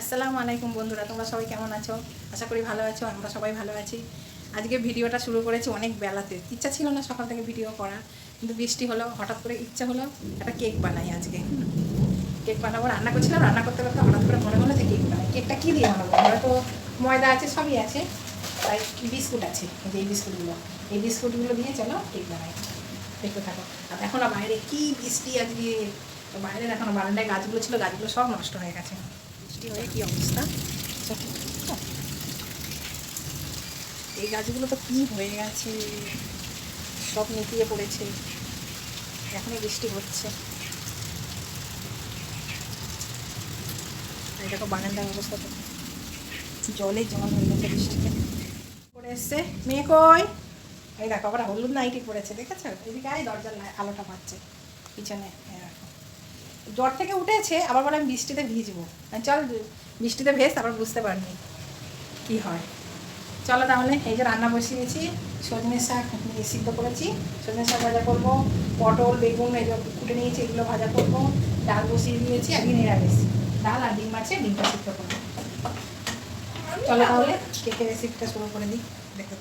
আসসালামু আলাইকুম বন্ধুরা, তোমরা সবাই কেমন আছো? আশা করি ভালো আছো, আমরা সবাই ভালো আছি। আজকে ভিডিওটা শুরু করেছি অনেক বেলাতে। ইচ্ছা ছিল না সকাল থেকে ভিডিও করা কিন্তু বৃষ্টি হলো, হঠাৎ করে ইচ্ছা হলো একটা কেক বানাই আজকে। কেক বানাবো, রান্না করছিলাম, রান্না করতে করতে হঠাৎ করে মনে হলো যে কেক বানাই। কেকটা কী দিয়ে বানাবো? আমরা তো ময়দা আছে, সবই আছে, তাই বিস্কুট আছে যে এই বিস্কুটগুলো। এই বিস্কুটগুলো দিয়ে চলো কেক বানাই। দেখতে থাকো। আর এখন বাইরে কী বৃষ্টি আজকে? বাইরের এখনও বারান্দায় গাছগুলো ছিল, গাছগুলো সব নষ্ট হয়ে গেছে। হয়ে কি অবস্থা? এই গাছগুলো তো কি হয়ে গেছে? সব নিতিয়ে পড়েছে। এখনও বৃষ্টি হচ্ছে। দেখো, বারান্দার অবস্থা তো। জলে জল হয়ে গেছে বৃষ্টিতে। পড়ে এসছে। মেয়ে কই? এই দেখো, আবার হলুদ নাইটি পড়েছে, দেখেছ? এদিকে আয়, দরজার আলোটা পাচ্ছে। পিছনে দেখো। জ্বর থেকে উঠেছে, আবার বলে আমি বৃষ্টিতে ভিজবো। চল, বৃষ্টিতে ভেজ তারপর বুঝতে পারবি কি হয়। চলো তাহলে, এই যে রান্না বসিয়েছি, সজনে শাক সিদ্ধ করেছি। সজনে শাক ভাজা করব, পটল, বেগুন, এই কুটে নিয়েছি, এগুলো ভাজা করব। ডাল বসিয়ে দিয়েছি আজকে নিরামিষ। ডাল আর ডিম আছে, ডিমটা সিদ্ধ করব। চলো তাহলে, কেকের রেসিপিটা শুরু করে দিই দেখতে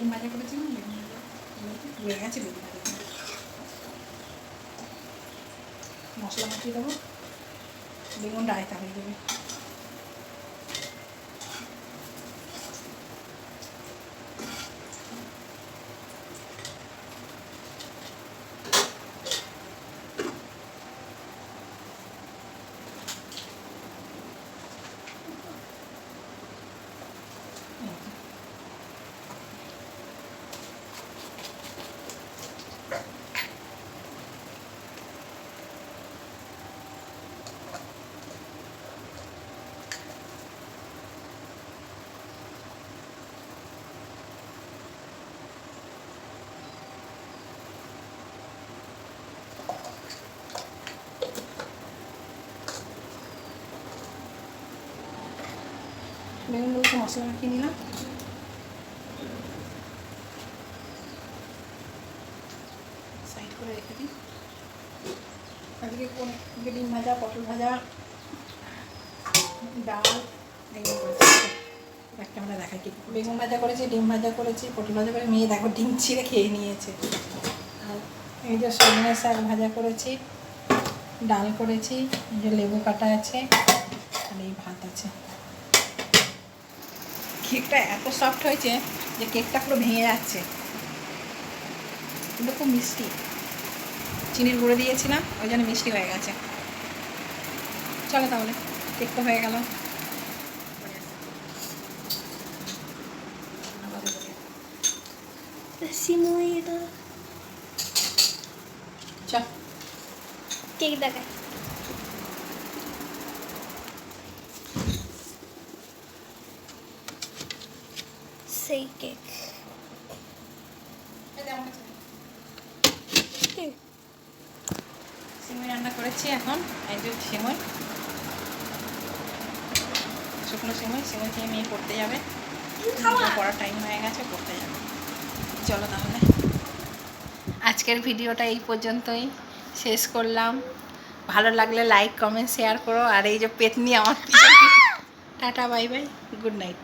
বেগুন ভাজা করেছিলাম বেগুন হয়ে গেছে বেগুন ভাজা মশলা মাখিয়ে দেবো। বেগুন রায়তা হয়ে যাবে বেগুনগুলোকে মশলা মাখিয়ে নিলাম সাইড করে রেখে দিই আজকে কোন ডিম ভাজা পটল ভাজা ডাল এগুলো করেছি এক ক্যামেরা দেখাই কি বেগুন ভাজা করেছি ডিম ভাজা করেছি পটল ভাজা করে মেয়ে দেখো ডিম ছিঁড়ে খেয়ে নিয়েছে আর এই যে সজনে শাক ভাজা করেছি ডাল করেছি এই যে লেবু কাটা আছে আর এই ভাত আছে কেকটা এত সফট হয়েছে যে কেকটা পুরো ভেঙে যাচ্ছে। কিন্তু খুব মিষ্টি। চিনির গুঁড়ো দিয়েছিলাম ওই জন্য মিষ্টি হয়ে গেছে। চলো তাহলে কেক তো হয়ে গেল। কেক দেখায় সেই কেক। সিমই রান্না করেছি এখন। যে সিমই। শুকনো সিমই। সিমই খেয়ে মেয়ে পড়তে যাবে। পড়ার টাইম হয়ে গেছে পড়তে যাবে। চলো তাহলে। আজকের ভিডিওটা এই পর্যন্তই। শেষ করলাম। ভালো লাগলে লাইক কমেন্ট শেয়ার করো। আর এই যে পেতনি আমার tata bye bye good night